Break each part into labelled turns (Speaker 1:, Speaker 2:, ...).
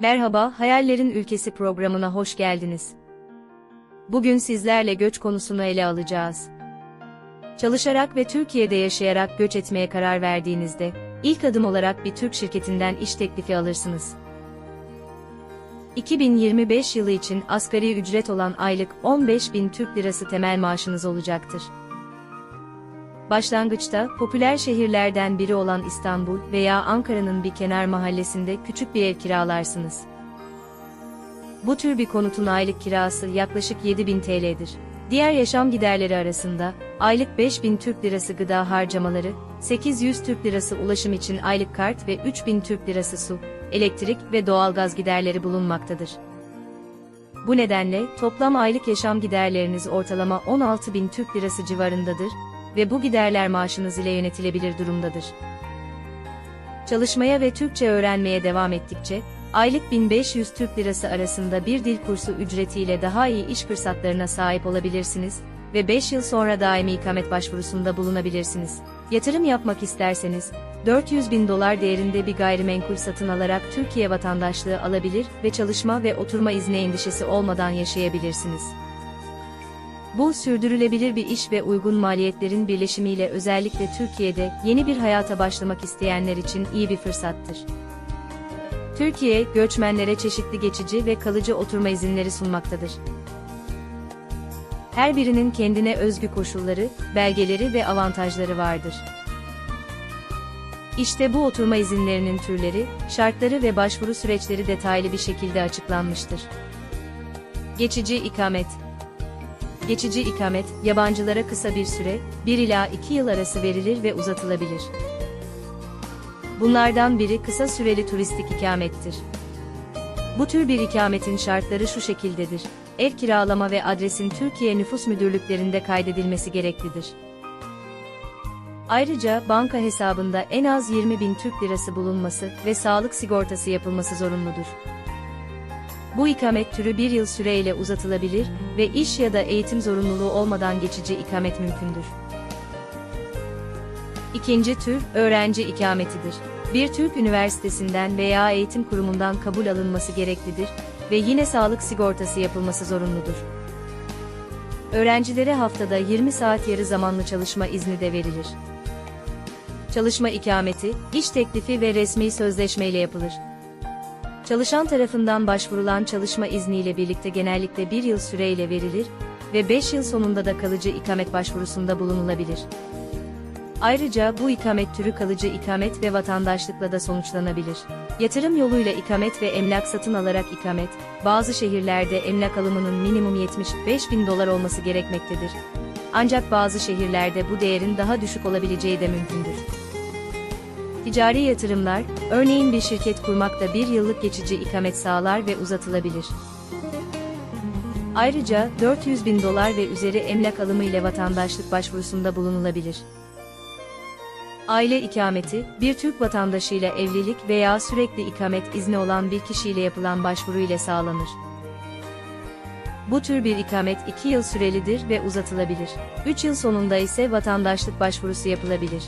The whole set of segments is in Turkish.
Speaker 1: Merhaba, Hayallerin Ülkesi programına hoş geldiniz. Bugün sizlerle göç konusunu ele alacağız. Çalışarak ve Türkiye'de yaşayarak göç etmeye karar verdiğinizde, ilk adım olarak bir Türk şirketinden iş teklifi alırsınız. 2025 yılı için asgari ücret olan aylık 15 bin Türk Lirası temel maaşınız olacaktır. Başlangıçta, popüler şehirlerden biri olan İstanbul veya Ankara'nın bir kenar mahallesinde küçük bir ev kiralarsınız. Bu tür bir konutun aylık kirası yaklaşık 7000 TL'dir. Diğer yaşam giderleri arasında, aylık 5000 Türk Lirası gıda harcamaları, 800 Türk Lirası ulaşım için aylık kart ve 3000 Türk Lirası su, elektrik ve doğalgaz giderleri bulunmaktadır. Bu nedenle toplam aylık yaşam giderleriniz ortalama 16.000 Türk Lirası civarındadır ve bu giderler maaşınız ile yönetilebilir durumdadır. Çalışmaya ve Türkçe öğrenmeye devam ettikçe, aylık 1500 Türk Lirası arasında bir dil kursu ücretiyle daha iyi iş fırsatlarına sahip olabilirsiniz ve 5 yıl sonra daimi ikamet başvurusunda bulunabilirsiniz. Yatırım yapmak isterseniz, 400 bin dolar değerinde bir gayrimenkul satın alarak Türkiye vatandaşlığı alabilir ve çalışma ve oturma izni endişesi olmadan yaşayabilirsiniz. Bu sürdürülebilir bir iş ve uygun maliyetlerin birleşimiyle özellikle Türkiye'de yeni bir hayata başlamak isteyenler için iyi bir fırsattır. Türkiye, göçmenlere çeşitli geçici ve kalıcı oturma izinleri sunmaktadır. Her birinin kendine özgü koşulları, belgeleri ve avantajları vardır. İşte bu oturma izinlerinin türleri, şartları ve başvuru süreçleri detaylı bir şekilde açıklanmıştır. Geçici ikamet Geçici ikamet, yabancılara kısa bir süre, 1 ila 2 yıl arası verilir ve uzatılabilir. Bunlardan biri kısa süreli turistik ikamettir. Bu tür bir ikametin şartları şu şekildedir. Ev kiralama ve adresin Türkiye nüfus müdürlüklerinde kaydedilmesi gereklidir. Ayrıca banka hesabında en az 20 bin Türk lirası bulunması ve sağlık sigortası yapılması zorunludur. Bu ikamet türü bir yıl süreyle uzatılabilir ve iş ya da eğitim zorunluluğu olmadan geçici ikamet mümkündür. İkinci tür, öğrenci ikametidir. Bir Türk üniversitesinden veya eğitim kurumundan kabul alınması gereklidir ve yine sağlık sigortası yapılması zorunludur. Öğrencilere haftada 20 saat yarı zamanlı çalışma izni de verilir. Çalışma ikameti, iş teklifi ve resmi sözleşmeyle yapılır. Çalışan tarafından başvurulan çalışma izniyle birlikte genellikle bir yıl süreyle verilir ve 5 yıl sonunda da kalıcı ikamet başvurusunda bulunulabilir. Ayrıca bu ikamet türü kalıcı ikamet ve vatandaşlıkla da sonuçlanabilir. Yatırım yoluyla ikamet ve emlak satın alarak ikamet, bazı şehirlerde emlak alımının minimum 75 bin dolar olması gerekmektedir. Ancak bazı şehirlerde bu değerin daha düşük olabileceği de mümkündür. Ticari yatırımlar, örneğin bir şirket kurmak da bir yıllık geçici ikamet sağlar ve uzatılabilir. Ayrıca 400 bin dolar ve üzeri emlak alımı ile vatandaşlık başvurusunda bulunulabilir. Aile ikameti, bir Türk vatandaşıyla evlilik veya sürekli ikamet izni olan bir kişiyle yapılan başvuru ile sağlanır. Bu tür bir ikamet 2 yıl sürelidir ve uzatılabilir. 3 yıl sonunda ise vatandaşlık başvurusu yapılabilir.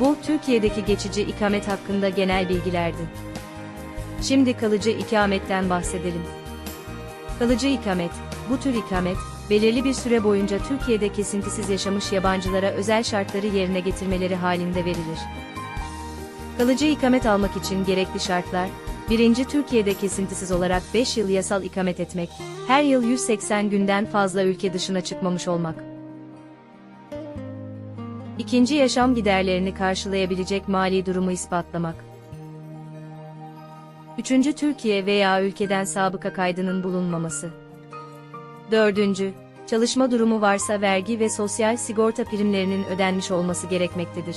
Speaker 1: Bu, Türkiye'deki geçici ikamet hakkında genel bilgilerdi. Şimdi kalıcı ikametten bahsedelim. Kalıcı ikamet, bu tür ikamet, belirli bir süre boyunca Türkiye'de kesintisiz yaşamış yabancılara özel şartları yerine getirmeleri halinde verilir. Kalıcı ikamet almak için gerekli şartlar, birinci Türkiye'de kesintisiz olarak 5 yıl yasal ikamet etmek, her yıl 180 günden fazla ülke dışına çıkmamış olmak. İkinci yaşam giderlerini karşılayabilecek mali durumu ispatlamak. Üçüncü Türkiye veya ülkeden sabıka kaydının bulunmaması. Dördüncü, çalışma durumu varsa vergi ve sosyal sigorta primlerinin ödenmiş olması gerekmektedir.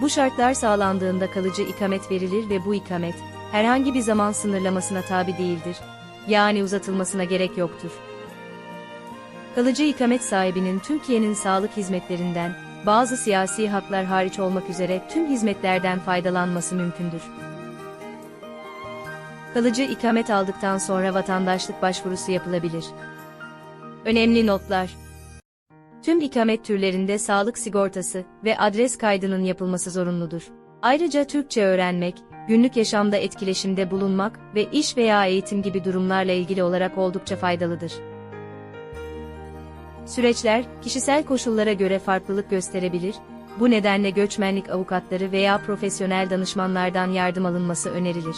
Speaker 1: Bu şartlar sağlandığında kalıcı ikamet verilir ve bu ikamet, herhangi bir zaman sınırlamasına tabi değildir. Yani uzatılmasına gerek yoktur. Kalıcı ikamet sahibinin Türkiye'nin sağlık hizmetlerinden, bazı siyasi haklar hariç olmak üzere tüm hizmetlerden faydalanması mümkündür. Kalıcı ikamet aldıktan sonra vatandaşlık başvurusu yapılabilir. Önemli notlar. Tüm ikamet türlerinde sağlık sigortası ve adres kaydının yapılması zorunludur. Ayrıca Türkçe öğrenmek, günlük yaşamda etkileşimde bulunmak ve iş veya eğitim gibi durumlarla ilgili olarak oldukça faydalıdır. Süreçler, kişisel koşullara göre farklılık gösterebilir, bu nedenle göçmenlik avukatları veya profesyonel danışmanlardan yardım alınması önerilir.